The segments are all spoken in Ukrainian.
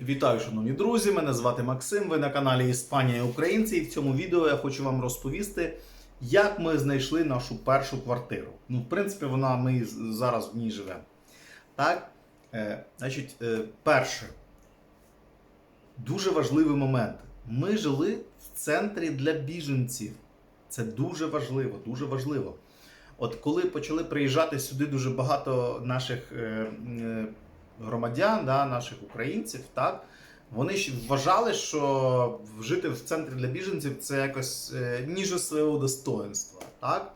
Вітаю, шановні друзі! Мене звати Максим. Ви на каналі Іспанія і Українці. І в цьому відео я хочу вам розповісти, як ми знайшли нашу першу квартиру. Ну, в принципі, вона ми зараз в ній живемо. Так, е, значить, е, перше, дуже важливий момент. Ми жили в центрі для біженців. Це дуже важливо, дуже важливо. От коли почали приїжджати сюди дуже багато наших е, е, громадян, да, наших українців, так, вони ж вважали, що жити в центрі для біженців це якось е, ніже свого достоинства. Так?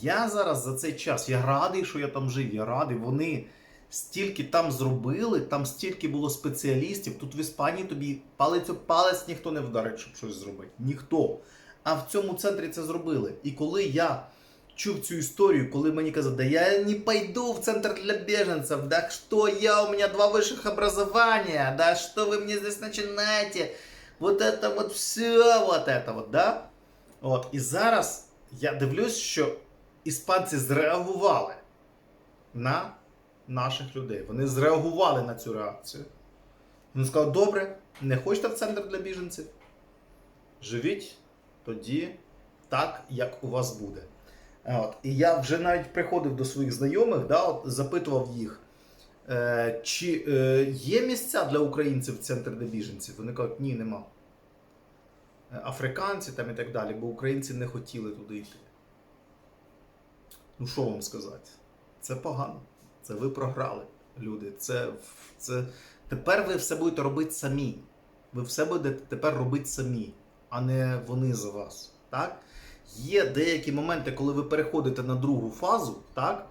Я зараз за цей час, я радий, що я там жив, я радий. Вони стільки там зробили, там стільки було спеціалістів. Тут в Іспанії тобі палець об палець ніхто не вдарить, щоб щось зробити. Ніхто. А в цьому центрі це зробили. І коли я чув цю історію, коли мені казали, да я не пойду в центр для беженцев, да что я, у меня два высших образования, да что вы мне здесь начинаете, вот это вот все, вот это вот, да? От, і зараз я дивлюсь, що іспанці зреагували на наших людей. Вони зреагували на цю реакцію. Вони сказали, добре, не хочете в центр для біженців? Живіть тоді так, як у вас буде. От. І я вже навіть приходив до своїх знайомих, да, от, запитував їх, е, чи е, є місця для українців в центрі для біженців. Вони кажуть, ні, нема. Е, Африканці там і так далі, бо українці не хотіли туди йти. Ну, що вам сказати? Це погано. Це ви програли, люди. Це, це... Тепер ви все будете робити самі. Ви все будете тепер робити самі, а не вони за вас. Так? Є деякі моменти, коли ви переходите на другу фазу, так?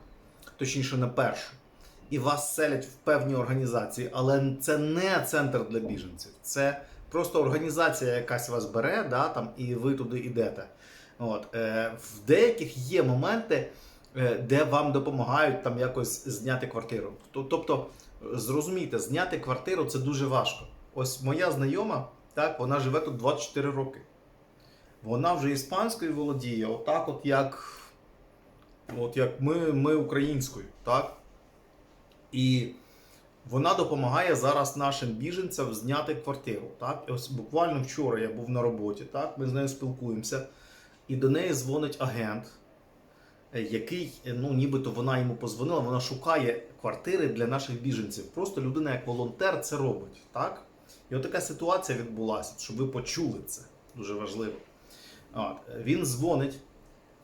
точніше на першу, і вас селять в певні організації, але це не центр для біженців. Це просто організація якась вас бере, да, там, і ви туди йдете. От, е, в деяких є моменти, е, де вам допомагають там якось зняти квартиру. Тобто, зрозумійте, зняти квартиру це дуже важко. Ось моя знайома, так, вона живе тут 24 роки. Вона вже іспанською володіє, отак, от як, от як ми, ми українською, так? І вона допомагає зараз нашим біженцям зняти квартиру. Так? Ось буквально вчора я був на роботі, так? ми з нею спілкуємося, і до неї дзвонить агент, е, який, е, ну, нібито вона йому позвонила, вона шукає квартири для наших біженців. Просто людина як волонтер це робить. Так? І така ситуація відбулася, щоб ви почули це. Дуже важливо. От, він дзвонить.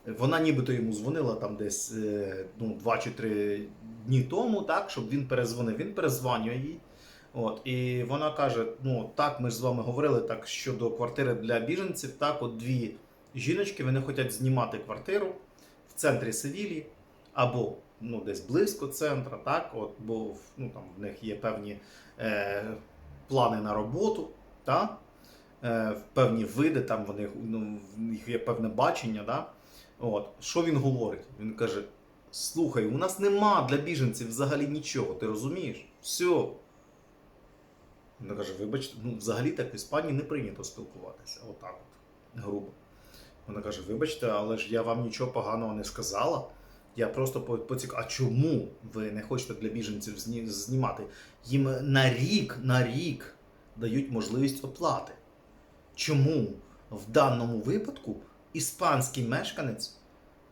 Вона нібито йому дзвонила там десь е, ну, 2 чи 3 дні тому, так, щоб він перезвонив. Він перезванює їй. От, і вона каже: ну так, ми ж з вами говорили так щодо квартири для біженців. Так, от дві жіночки вони хочуть знімати квартиру в центрі Севілі або ну, десь близько центра, так, от, бо ну, там, в них є певні е, плани на роботу. Так? Е, в певні види, там вони, ну, них є певне бачення. Да? От. Що він говорить? Він каже: слухай, у нас нема для біженців взагалі нічого, ти розумієш? Все. Він каже, вибачте, ну взагалі так в Іспанії не прийнято спілкуватися. Отак от, грубо. Вона каже, вибачте, але ж я вам нічого поганого не сказала. Я просто по- поцік... А чому ви не хочете для біженців знімати? Їм на рік, на рік дають можливість оплати. Чому в даному випадку іспанський мешканець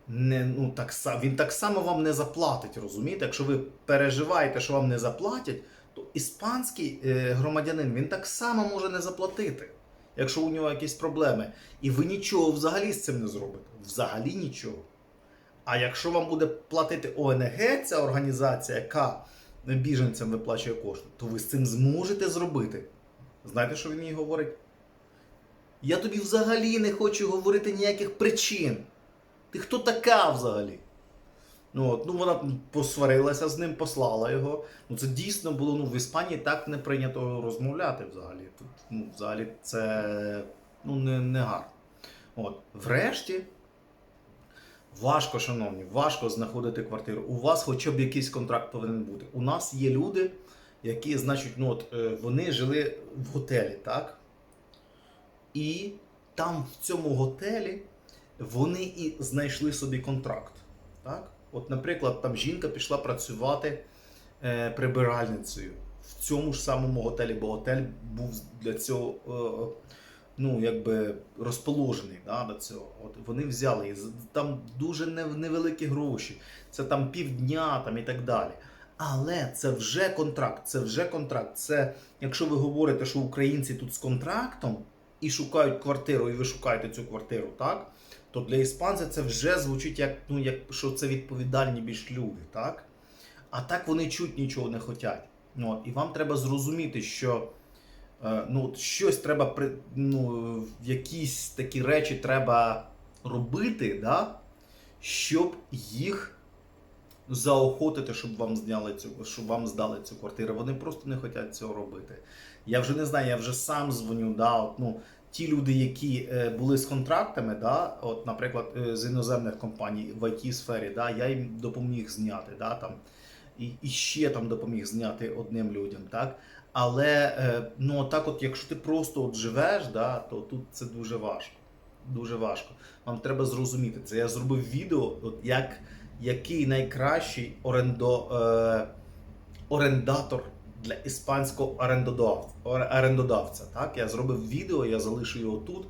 не, ну, так, він так само вам не заплатить, розумієте? Якщо ви переживаєте, що вам не заплатять, то іспанський е, громадянин він так само може не заплатити, якщо у нього якісь проблеми. І ви нічого взагалі з цим не зробите. Взагалі нічого. А якщо вам буде платити ОНГ, ця організація, яка біженцям виплачує кошти, то ви з цим зможете зробити. Знаєте, що він їй говорить? Я тобі взагалі не хочу говорити ніяких причин. Ти хто така взагалі? Ну, от, ну вона посварилася з ним, послала його. Ну це дійсно було ну, в Іспанії так не прийнято розмовляти взагалі. Тут, ну, взагалі це ну, не, не гарно. От. Врешті, важко, шановні, важко знаходити квартиру. У вас хоча б якийсь контракт повинен бути. У нас є люди, які, значить, ну, от, е, вони жили в готелі, так? І там, в цьому готелі, вони і знайшли собі контракт. Так? От, наприклад, там жінка пішла працювати е, прибиральницею в цьому ж самому готелі, бо готель був для цього е, ну, якби розположений да, до цього. От вони взяли з- там дуже невеликі гроші, це там півдня там, і так далі. Але це вже контракт, це вже контракт. Це якщо ви говорите, що українці тут з контрактом і шукають квартиру, і ви шукаєте цю квартиру, так? То для іспанця це вже звучить як, ну, як що це відповідальні більш люди, так? А так вони чуть нічого не хочуть. Ну, і вам треба зрозуміти, що е, ну, щось треба при, ну, якісь такі речі треба робити, да? щоб їх заохотити, щоб вам зняли цю, щоб вам здали цю квартиру. Вони просто не хочуть цього робити. Я вже не знаю, я вже сам дзвоню. Да, от, ну, ті люди, які е, були з контрактами, да, от, наприклад, е, з іноземних компаній в it сфері, да, я їм допоміг зняти. Да, там, і, і ще там допоміг зняти одним людям. Так? Але е, ну, так от, якщо ти просто от живеш, да, то тут це дуже важко. Дуже важко. Вам треба зрозуміти це. Я зробив відео, от як, який найкращий орендо, е, орендатор для іспанського орендодавця. Так? Я зробив відео, я залишу його тут.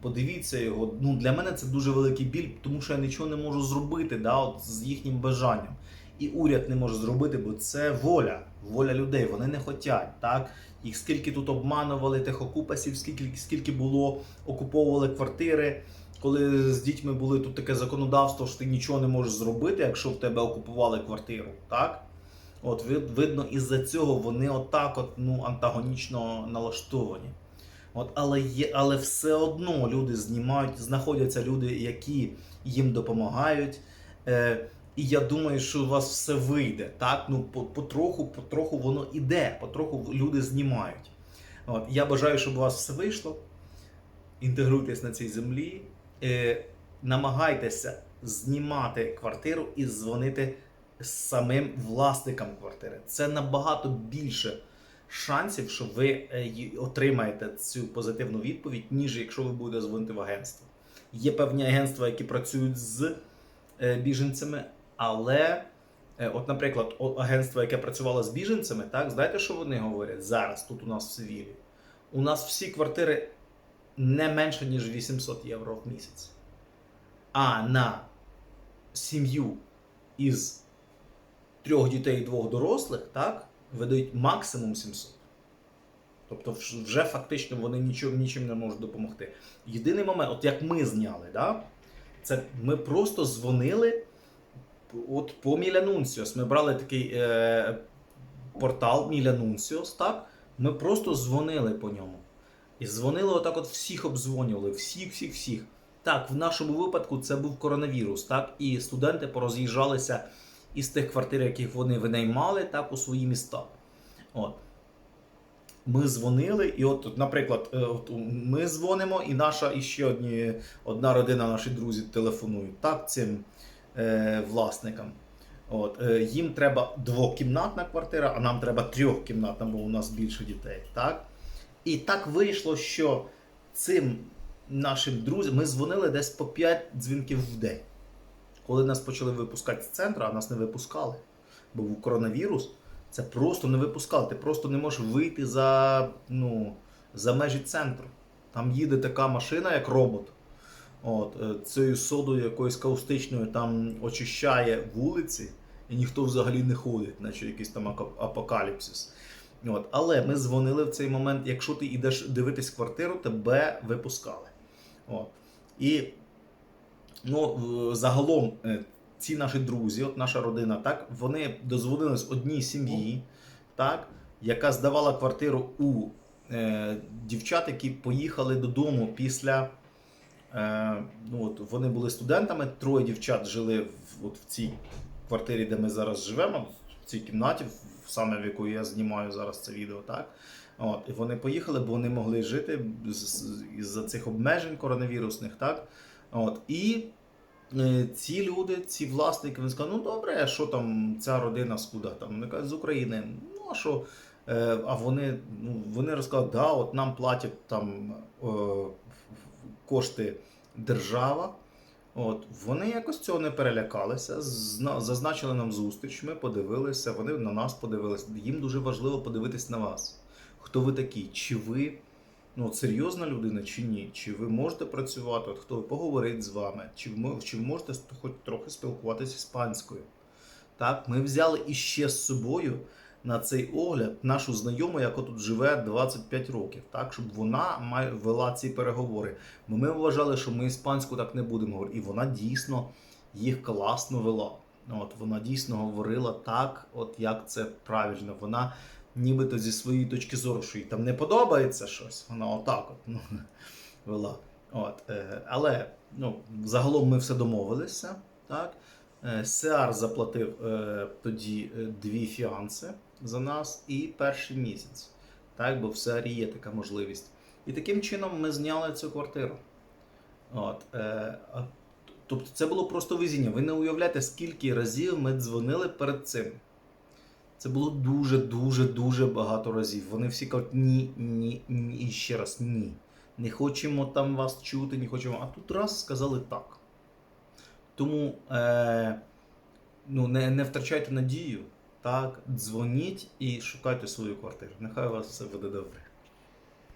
Подивіться його. Ну, для мене це дуже великий біль, тому що я нічого не можу зробити да, от, з їхнім бажанням. І уряд не може зробити, бо це воля, воля людей. Вони не хочуть. Так? Їх скільки тут обманували тих окупасів, скільки, скільки було, окуповували квартири. Коли з дітьми були тут таке законодавство, що ти нічого не можеш зробити, якщо в тебе окупували квартиру. Так? От видно, із-за цього вони отак от, ну, антагонічно налаштовані. От, але, є, але все одно люди знімають, знаходяться люди, які їм допомагають. Е, і я думаю, що у вас все вийде. Так? Ну, по- потроху, потроху воно іде, потроху люди знімають. От, я бажаю, щоб у вас все вийшло. Інтегруйтесь на цій землі, е, намагайтеся знімати квартиру і дзвонити самим власникам квартири. Це набагато більше шансів, що ви е, отримаєте цю позитивну відповідь, ніж якщо ви будете дзвонити в агентство. Є певні агентства, які працюють з е, біженцями, але, е, от, наприклад, агентство, яке працювало з біженцями, так, знаєте, що вони говорять зараз тут у нас в Севілі? У нас всі квартири не менше, ніж 800 євро в місяць. А на сім'ю із трьох дітей двох дорослих, так, видають максимум 700. Тобто вже фактично вони нічим, нічим не можуть допомогти. Єдиний момент, от як ми зняли, да, це ми просто дзвонили от по Мілянунсіос. Ми брали такий е, портал Мілянунсіос, так? Ми просто дзвонили по ньому. І дзвонили отак, от всіх обдзвонювали, всіх, всіх, всіх. Так, в нашому випадку це був коронавірус, так, і студенти пороз'їжджалися із тих квартир, яких вони винаймали, так, у свої міста. От. Ми дзвонили, і от, наприклад, е, от ми дзвонимо, і наша іще одні, одна родина, наші друзі телефонують так, цим е, власникам. От, е, їм треба двокімнатна квартира, а нам треба трьохкімнатна, бо у нас більше дітей. Так? І так вийшло, що цим нашим друзям ми дзвонили десь по 5 дзвінків в день. Коли нас почали випускати з центру, а нас не випускали, бо був коронавірус, це просто не випускали. Ти просто не можеш вийти за, ну, за межі центру. Там їде така машина, як робот. От, е, цією содою якоюсь каустичною там очищає вулиці, і ніхто взагалі не ходить, наче якийсь там апокаліпсис. От. Але ми дзвонили в цей момент, якщо ти йдеш дивитись квартиру, тебе випускали. От. І ну, загалом е, ці наші друзі, от наша родина, так, вони дозвонились одній сім'ї, так, яка здавала квартиру у е, дівчат, які поїхали додому після. Е, ну, от, вони були студентами, троє дівчат жили в, от, в цій квартирі, де ми зараз живемо, в цій кімнаті, саме в яку я знімаю зараз це відео. Так? От, і вони поїхали, бо вони могли жити із-за цих обмежень коронавірусних. Так? От, і е, ці люди, ці власники, вони сказали, ну добре, а що там ця родина скуда? Там вони кажуть, з України. Ну а що? Е, а вони, ну, вони розказали, да, от нам платять там е, кошти держава. От, вони якось цього не перелякалися, зазначили нам зустріч, ми подивилися, вони на нас подивилися. Їм дуже важливо подивитись на вас. Хто ви такі? Чи ви ну, серйозна людина, чи ні? Чи ви можете працювати? От хто поговорить з вами? Чи ви, чи ви можете хоч трохи спілкуватися іспанською? Так, ми взяли іще з собою на цей огляд нашу знайому, яка тут живе 25 років, так, щоб вона вела ці переговори. Бо ми вважали, що ми іспанську так не будемо говорити. І вона дійсно їх класно вела. От, вона дійсно говорила так, от як це правильно. Вона нібито зі своєї точки зору, що їй там не подобається щось, вона отак от, ну, вела. От, е, але ну, загалом ми все домовилися. Так? Е, Сеар заплатив е, тоді дві фіанси за нас і перший місяць. Так, бо в Сеарі є така можливість. І таким чином ми зняли цю квартиру. От, тобто це було просто везіння. Ви не уявляєте, скільки разів ми дзвонили перед цим. Це було дуже, дуже, дуже багато разів. Вони всі кажуть ні, ні, ні, і ще раз ні. Не хочемо там вас чути, не хочемо. А тут раз сказали так. Тому е, ну, не, не втрачайте надію, так, дзвоніть і шукайте свою квартиру. Нехай вас все буде добре.